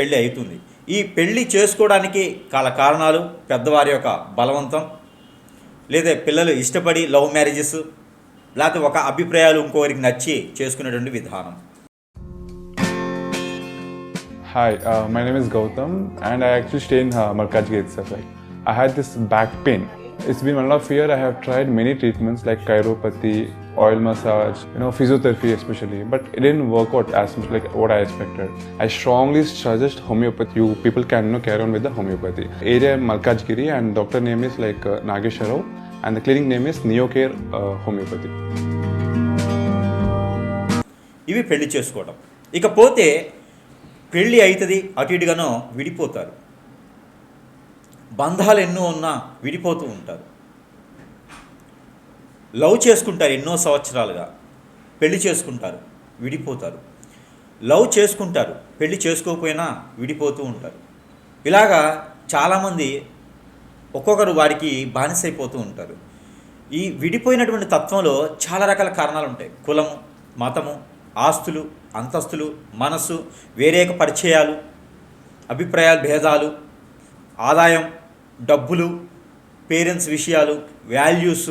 పెళ్ళి అవుతుంది ఈ పెళ్ళి చేసుకోవడానికి కాల కారణాలు పెద్దవారి యొక్క బలవంతం లేదా పిల్లలు ఇష్టపడి లవ్ మ్యారేజెస్ లేకపోతే ఒక అభిప్రాయాలు ఇంకొకరికి నచ్చి చేసుకునేటువంటి విధానం. Hi my name is Gautam and I actually stay in Markaz gate sir I had this back pain it's been one of year I have tried many treatments like chiropathy oil massage, you know, physiotherapy especially, but it didn't work out as much like what I expected. I strongly suggest homeopathy. You people can you know, carry on with the homeopathy. Area Malkajgiri, and doctor name is like uh, Nagesh Rao, and the clinic name is Neocare uh, Homeopathy. ఇవి పెళ్ళి చేసుకోవడం ఇకపోతే పెళ్ళి అవుతుంది అటు ఇటుగానో విడిపోతారు బంధాలు ఎన్నో ఉన్నా విడిపోతూ ఉంటారు లవ్ చేసుకుంటారు ఎన్నో సంవత్సరాలుగా. పెళ్ళి చేసుకుంటారు విడిపోతారు. లవ్ చేసుకుంటారు పెళ్ళి చేసుకోకపోయినా విడిపోతూ ఉంటారు. ఇలాగా చాలామంది ఒక్కొక్కరు వారికి బానిసైపోతూ ఉంటారు. ఈ విడిపోయినటువంటి తత్వంలో చాలా రకాల కారణాలు ఉంటాయి. కులము మతము ఆస్తులు అంతస్తులు మనస్సు వేరేక పరిచయాలు అభిప్రాయాల భేదాలు ఆదాయం డబ్బులు పేరెంట్స్ విషయాలు వాల్యూస్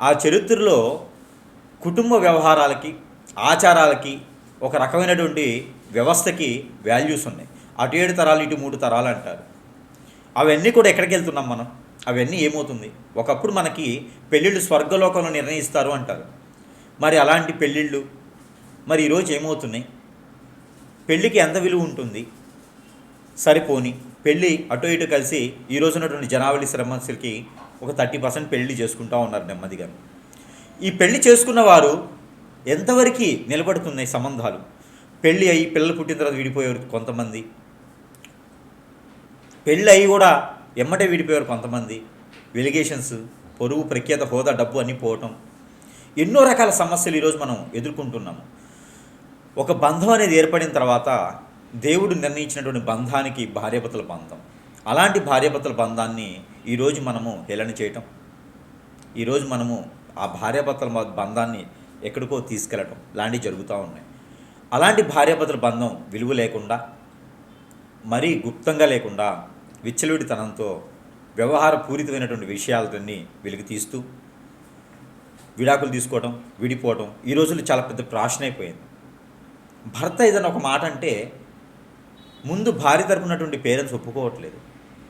ఆ చరిత్రలో కుటుంబ వ్యవహారాలకి ఆచారాలకి ఒక రకమైనటువంటి వ్యవస్థకి వాల్యూస్ ఉన్నాయి. అటు ఏడు తరాలు ఇటు మూడు తరాలు అంటారు. అవన్నీ కూడా ఎక్కడికి వెళ్తున్నాం మనం? అవన్నీ ఏమవుతుంది? ఒకప్పుడు మనకి పెళ్ళిళ్ళు స్వర్గలోకంలో నిర్ణయిస్తారు అంటారు. మరి అలాంటి పెళ్ళిళ్ళు మరి ఈరోజు ఏమవుతున్నాయి? పెళ్ళికి ఎంత విలువ ఉంటుంది? సరిపోని పెళ్ళి అటు ఇటు కలిసి ఈ రోజు ఉన్నటువంటి జనావళి శ్రమస్సులకి ఒక థర్టీ పర్సెంట్ పెళ్ళి చేసుకుంటూ ఉన్నారు నెమ్మదిగా ఈ పెళ్ళి చేసుకున్న వారు ఎంతవరకు నిలబడుతున్నాయి సంబంధాలు? పెళ్ళి అయ్యి పిల్లలు పుట్టిన తర్వాత విడిపోయారు కొంతమంది. పెళ్ళి అయ్యి కూడా ఎమ్మటే విడిపోయారు కొంతమంది. వెలిగేషన్స్ పొరుగు ప్రఖ్యాత హోదా డబ్బు అన్నీ పోవటం. ఎన్నో రకాల సమస్యలు ఈరోజు మనం ఎదుర్కొంటున్నాము. ఒక బంధం అనేది ఏర్పడిన తర్వాత దేవుడు నిర్ణయించినటువంటి బంధానికి భార్యాభర్తల బంధం. అలాంటి భార్యాభర్తల బంధాన్ని ఈరోజు మనము హేళన చేయటం. ఈరోజు మనము ఆ భార్యాభర్తల బంధాన్ని ఎక్కడికో తీసుకెళ్ళటం లాంటివి జరుగుతూ ఉన్నాయి. అలాంటి భార్యాభర్తల బంధం విలువ లేకుండా మరీ గుప్తంగా లేకుండా విచ్చలవిడితనంతో వ్యవహార పూరితమైనటువంటి విషయాలన్నీ వెలికి తీస్తూ విడాకులు తీసుకోవడం విడిపోవడం ఈ రోజుల్లో చాలా పెద్ద ప్రాషన్ అయిపోయింది భర్త ఏదైనా ఒక మాట అంటే ముందు భార్య తరపునటువంటి పేరెంట్స్ ఒప్పుకోవట్లేదు.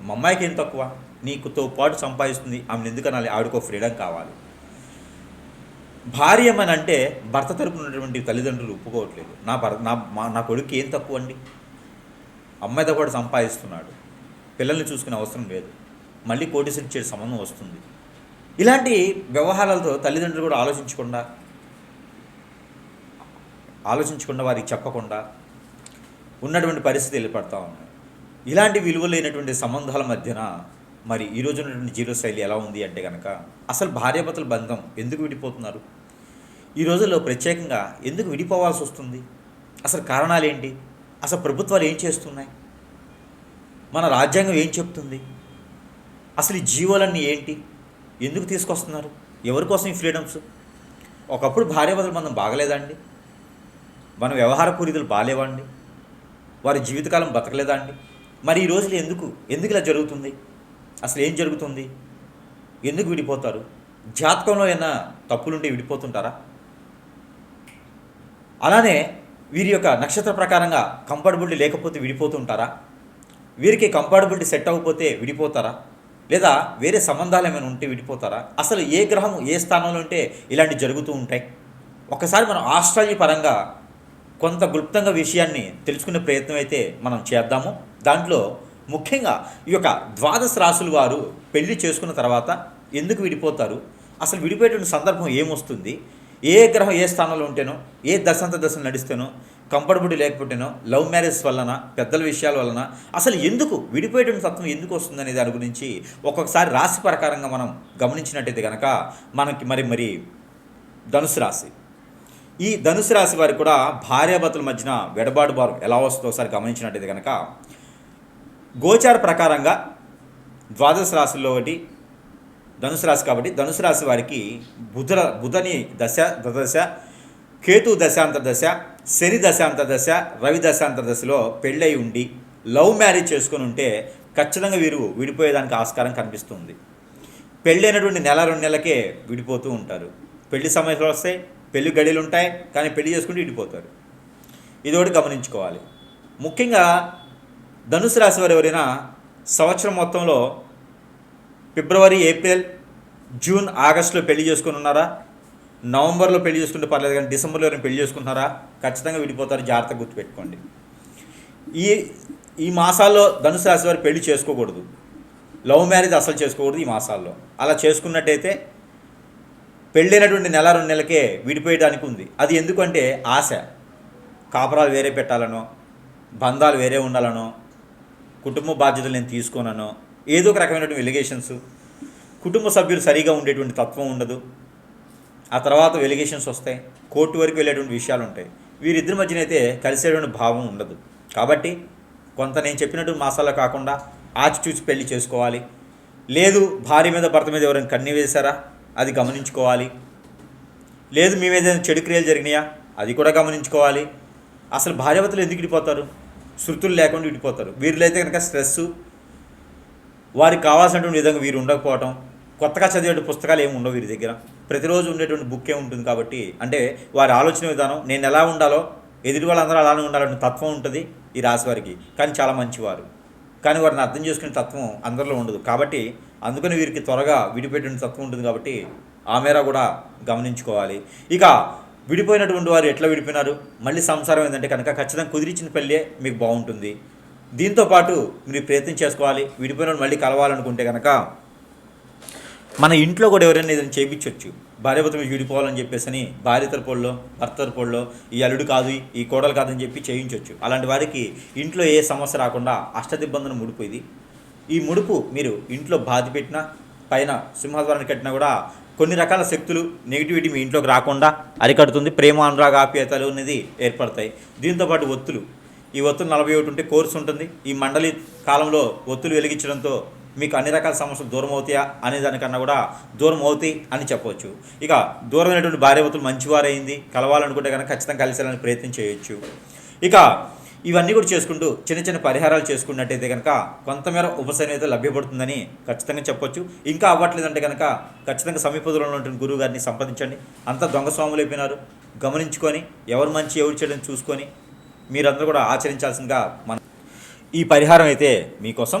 మా అమ్మాయికి ఏం తక్కువ? నీకుతో పాటు సంపాదిస్తుంది ఆమెను ఎందుకనాలి? ఆవిడకో ఫ్రీడమ్ కావాలి. భార్య అని అంటే భర్త తరపునటువంటి ఉన్నటువంటి తల్లిదండ్రులు ఒప్పుకోవట్లేదు. నా భర్త నా మా నా కొడుకు ఏం తక్కువ అండి? అమ్మాయితో కూడా సంపాదిస్తున్నాడు. పిల్లల్ని చూసుకునే అవసరం లేదు. మళ్ళీ కోటీసులు ఇచ్చే సంబంధం వస్తుంది. ఇలాంటి వ్యవహారాలతో తల్లిదండ్రులు కూడా ఆలోచించకుండా ఆలోచించకుండా వారికి చెప్పకుండా ఉన్నటువంటి పరిస్థితి ఏర్పడతా ఉన్నాయి. ఇలాంటి విలువ లేనటువంటి సంబంధాల మధ్యన మరి ఈ రోజు ఉన్నటువంటి జీవనశైలి ఎలా ఉంది అంటే కనుక అసలు భార్యాభర్తల బంధం ఎందుకు విడిపోతున్నారు? ఈ రోజుల్లో ప్రత్యేకంగా ఎందుకు విడిపోవాల్సి వస్తుంది? అసలు కారణాలు ఏంటి? అసలు ప్రభుత్వాలు ఏం చేస్తున్నాయి? మన రాజ్యాంగం ఏం చెప్తుంది? అసలు ఈ జీవోలన్నీ ఏంటి? ఎందుకు తీసుకొస్తున్నారు? ఎవరి కోసం ఈ ఫ్రీడమ్స్? ఒకప్పుడు భార్యాభర్తల బంధం బాగలేదండి మన వ్యవహార పూరితులు బాగాలేవండి వారి జీవితకాలం బతకలేదా అండి? మరి ఈ రోజులు ఎందుకు? ఎందుకు ఇలా జరుగుతుంది? అసలు ఏం జరుగుతుంది? ఎందుకు విడిపోతారు? జాతకంలో ఏమైనా తప్పులుంటే విడిపోతుంటారా? అలానే వీరి యొక్క నక్షత్ర ప్రకారంగా కంఫర్టబిలిటీ లేకపోతే విడిపోతుంటారా? వీరికి కంఫర్టబిలిటీ సెట్ అవ్వకపోతే విడిపోతారా? లేదా వేరే సంబంధాలు ఏమైనా ఉంటే విడిపోతారా? అసలు ఏ గ్రహం ఏ స్థానంలో ఉంటే ఇలాంటివి జరుగుతూ ఉంటాయి? ఒకసారి మనం ఆస్ట్రాలజీ పరంగా కొంత గుప్తంగా విషయాన్ని తెలుసుకునే ప్రయత్నం అయితే మనం చేద్దాము. దాంట్లో ముఖ్యంగా ఈ యొక్క ద్వాదశ రాసులు వారు పెళ్ళి చేసుకున్న తర్వాత ఎందుకు విడిపోతారు? అసలు విడిపోయేటువంటి సందర్భం ఏమొస్తుంది? ఏ గ్రహం ఏ స్థానంలో ఉంటేనో ఏ దశాంత దశలు నడిస్తేనో కంఫర్టబుల్ లేకపోతేనో లవ్ మ్యారేజ్ వలన పెద్దల విషయాల వలన అసలు ఎందుకు విడిపోయేటువంటి తత్వం ఎందుకు వస్తుంది అనే దాని గురించి ఒక్కొక్కసారి రాశి ప్రకారంగా మనం గమనించినట్టయితే కనుక మనకి మరి మరి ధనుసు రాశి ఈ ధనుసు రాశి వారికి కూడా భార్యాభర్తల మధ్యన వెడబాటు భారం ఎలా వస్తుందో ఒకసారి గమనించినట్టయితే కనుక గోచార ప్రకారంగా ద్వాదశ రాశుల్లో ఒకటి ధనుసు రాశి కాబట్టి ధనుసు రాశి వారికి బుధ బుధని దశ దశ కేతు దశాంత దశ శని దశాంత దశ రవి దశాంత దశలో పెళ్ళై ఉండి లవ్ మ్యారేజ్ చేసుకొని ఉంటే ఖచ్చితంగా వీరు విడిపోయేదానికి ఆస్కారం కనిపిస్తుంది. పెళ్ళైనటువంటి నెల రెండు నెలలకే విడిపోతూ ఉంటారు. పెళ్ళి సమయంలో వస్తే పెళ్ళి గడియలు ఉంటాయి కానీ పెళ్ళి చేసుకుంటే ఇడిపోతారు. ఇది ఒకటి గమనించుకోవాలి. ముఖ్యంగా ధనుసు రాశి వారు ఎవరైనా సంవత్సరం మొత్తంలో ఫిబ్రవరి ఏప్రిల్ జూన్ ఆగస్టులో పెళ్ళి చేసుకుని ఉన్నారా? నవంబర్లో పెళ్ళి చేసుకుంటే పర్లేదు కానీ డిసెంబర్లో ఎవరైనా పెళ్ళి చేసుకుంటున్నారా? ఖచ్చితంగా విడిపోతారు. జాగ్రత్తగా గుర్తుపెట్టుకోండి. ఈ ఈ మాసాల్లో ధనుసు రాశి వారు పెళ్ళి చేసుకోకూడదు. లవ్ మ్యారేజ్ అసలు చేసుకోకూడదు ఈ మాసాల్లో. అలా చేసుకున్నట్టయితే పెళ్ళైనటువంటి నెల రెండు నెలలకే విడిపోయడానికి ఉంది అది ఎందుకంటే ఆశ. కాపురాలు వేరే పెట్టాలనో బంధాలు వేరే ఉండాలనో కుటుంబ బాధ్యతలు నేను తీసుకోననో ఏదో ఒక రకమైనటువంటి వెలిగేషన్స్. కుటుంబ సభ్యులు సరిగా ఉండేటువంటి తత్వం ఉండదు. ఆ తర్వాత వెలిగేషన్స్ వస్తాయి. కోర్టు వరకు వెళ్ళేటువంటి విషయాలు ఉంటాయి వీరిద్దరి మధ్యన అయితే కలిసేటువంటి భావం ఉండదు. కాబట్టి కొంత నేను చెప్పినట్టు మాసాల్లో కాకుండా ఆచిచూచి పెళ్ళి చేసుకోవాలి. లేదు భార్య మీద భర్త మీద ఎవరైనా కన్నీ వేశారా అది గమనించుకోవాలి. లేదు మేము ఏదైనా చెడు క్రియలు జరిగినాయా? అది కూడా గమనించుకోవాలి. అసలు భార్యవతలు ఎందుకు ఇడిపోతారు శృతులు లేకుండా ఇడిపోతారు వీరిలో అయితే కనుక స్ట్రెస్ వారికి కావాల్సినటువంటి విధంగా వీరు ఉండకపోవటం కొత్తగా చదివే పుస్తకాలు ఏమి ఉండవు వీరి దగ్గర. ప్రతిరోజు ఉండేటువంటి బుక్ ఏ ఉంటుంది కాబట్టి అంటే వారి ఆలోచన విధానం నేను ఎలా ఉండాలో ఎదుటి వాళ్ళందరూ అలానే ఉండాలనే తత్వం ఉంటుంది ఈ రాశి వారికి. కానీ చాలా మంచివారు. కానీ వారిని అర్థం చేసుకునే తత్వం అందరిలో ఉండదు. కాబట్టి అందుకని వీరికి త్వరగా విడిపోయేటువంటి తత్వం ఉంటుంది కాబట్టి ఆ మేర కూడా గమనించుకోవాలి. ఇక విడిపోయినటువంటి వారు ఎట్లా విడిపోయినారు? మళ్ళీ సంసారం ఏంటంటే కనుక ఖచ్చితంగా కుదిరించిన పెళ్ళే మీకు బాగుంటుంది. దీంతో పాటు మీరు ప్రయత్నం చేసుకోవాలి. విడిపోయిన మళ్ళీ కలవాలనుకుంటే కనుక మన ఇంట్లో కూడా ఎవరైనా ఏదైనా చేయించవచ్చు భార్యభర్త విడిపోవాలని చెప్పేసి భార్య తరపుల్లో భర్త తరపుల్లో ఈ అల్లుడు కాదు ఈ కోడలు కాదని చెప్పి చేయించవచ్చు అలాంటి వారికి ఇంట్లో ఏ సమస్య రాకుండా అష్టదిబ్బందన ముడుపు ఇది ఈ ముడుపు మీరు ఇంట్లో బాధి పెట్టినా పైన సింహద్వారాన్ని కట్టినా కూడా కొన్ని రకాల శక్తులు నెగిటివిటీ మీ ఇంట్లోకి రాకుండా అరికడుతుంది. ప్రేమ అనురాగ ఆప్యాయతలు అనేది ఏర్పడతాయి. దీంతోపాటు ఒత్తులు. ఈ ఒత్తులు నలభై ఒకటి ఉంటే కోర్సు ఉంటుంది. ఈ మండలి కాలంలో ఒత్తులు వెలిగించడంతో మీకు అన్ని రకాల సమస్యలు దూరం అవుతాయా అనే దానికన్నా కూడా దూరం అవుతాయి అని చెప్పవచ్చు ఇక దూరమైనటువంటి భార్యవతులు మంచివారైంది కలవాలనుకుంటే కనుక ఖచ్చితంగా కలిసేయాలని ప్రయత్నం చేయొచ్చు. ఇక ఇవన్నీ కూడా చేసుకుంటూ చిన్న చిన్న పరిహారాలు చేసుకున్నట్టయితే కనుక కొంతమేర ఉపశమనం అయితే లభ్యపడుతుందని ఖచ్చితంగా చెప్పొచ్చు. ఇంకా అవ్వట్లేదంటే కనుక ఖచ్చితంగా సమీపంలో ఉన్నటువంటి గురువు గారిని సంప్రదించండి. అంతా దొంగ స్వాములు అయిపోయినారు. గమనించుకొని ఎవరు మంచి ఎవరు చేయడం చూసుకొని మీరందరూ కూడా ఆచరించాల్సిందిగా మన ఈ పరిహారం అయితే మీకోసం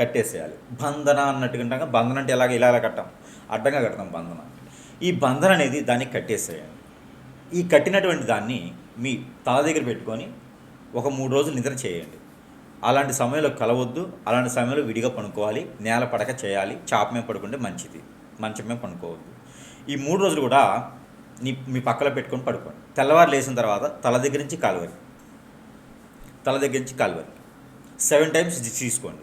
కట్టేసేయాలి. బంధన అన్నట్టుగా ఉంటాం బంధన అంటే ఎలాగ ఇలా ఇలా కట్టాం. అడ్డంగా కడతాం బంధన. ఈ బంధన అనేది దానికి కట్టేసేయాలి. ఈ కట్టినటువంటి దాన్ని మీ తల దగ్గర పెట్టుకొని ఒక మూడు రోజులు నిద్ర చేయండి. అలాంటి సమయంలో కలవద్దు అలాంటి సమయంలో విడిగా పడుకోవాలి నేల పడక చేయాలి చాప మీద పడుకుంటే మంచిది మంచం మీద పడుకోవద్దు. ఈ మూడు రోజులు కూడా నీ మీ పక్కలో పెట్టుకొని పడుకోండి. తెల్లవారు లేచిన తర్వాత తల దగ్గర నుంచి కాలువరి తల దగ్గర నుంచి కాలువరి సెవెన్ టైమ్స్ తీసుకోండి.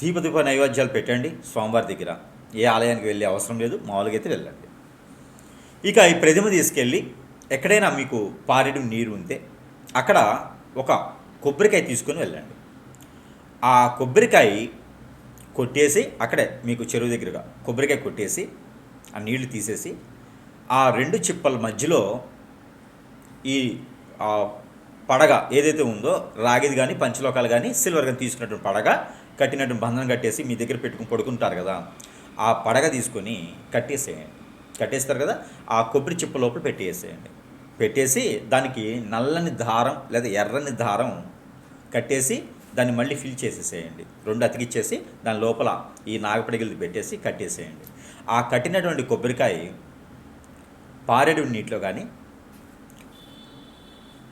దీపదీప నైవేద్యాలు పెట్టండి స్వామివారి దగ్గర. ఏ ఆలయానికి వెళ్ళే అవసరం లేదు మామూలుగా అయితే వెళ్ళండి. ఇక ఈ ప్రతిమ తీసుకెళ్ళి ఎక్కడైనా మీకు పారెడు నీరు ఉంటే అక్కడ ఒక కొబ్బరికాయ తీసుకొని వెళ్ళండి. ఆ కొబ్బరికాయ కొట్టేసి అక్కడే మీకు చెరువు దగ్గరగా కొబ్బరికాయ కొట్టేసి ఆ నీళ్ళు తీసేసి ఆ రెండు చిప్పల మధ్యలో ఈ పడగ ఏదైతే ఉందో రాగిది కానీ పంచలోకాలు కానీ సిల్వర్ కానీ తీసుకున్నటువంటి పడగ కట్టినటువంటి బంధనం కట్టేసి మీ దగ్గర పెట్టుకుని పడుకుంటారు కదా ఆ పడగ తీసుకొని కట్టేసేయండి. కట్టేస్తారు కదా ఆ కొబ్బరి చిప్ప లోపల పెట్టేసేయండి. పెట్టేసి దానికి నల్లని దారం లేదా ఎర్రని దారం కట్టేసి దాన్ని మళ్ళీ ఫిల్ చేసేసేయండి. రెండు అతికిచ్చేసి దాని లోపల ఈ నాగపడిగలు పెట్టేసి కట్టేసేయండి. ఆ కట్టినటువంటి కొబ్బరికాయ పారేడు నీటిలో కానీ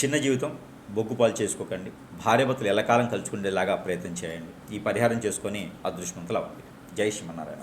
చిన్న జీవితం బొగ్గుపాలు చేసుకోకండి. భార్యభర్తలు ఎల్లకాలం కలుసుకునేలాగా ప్రయత్నం చేయండి. ఈ పరిహారం చేసుకొని అదృష్టవంతులు అవ్వండి. జై శ్రీమన్నారాయణ.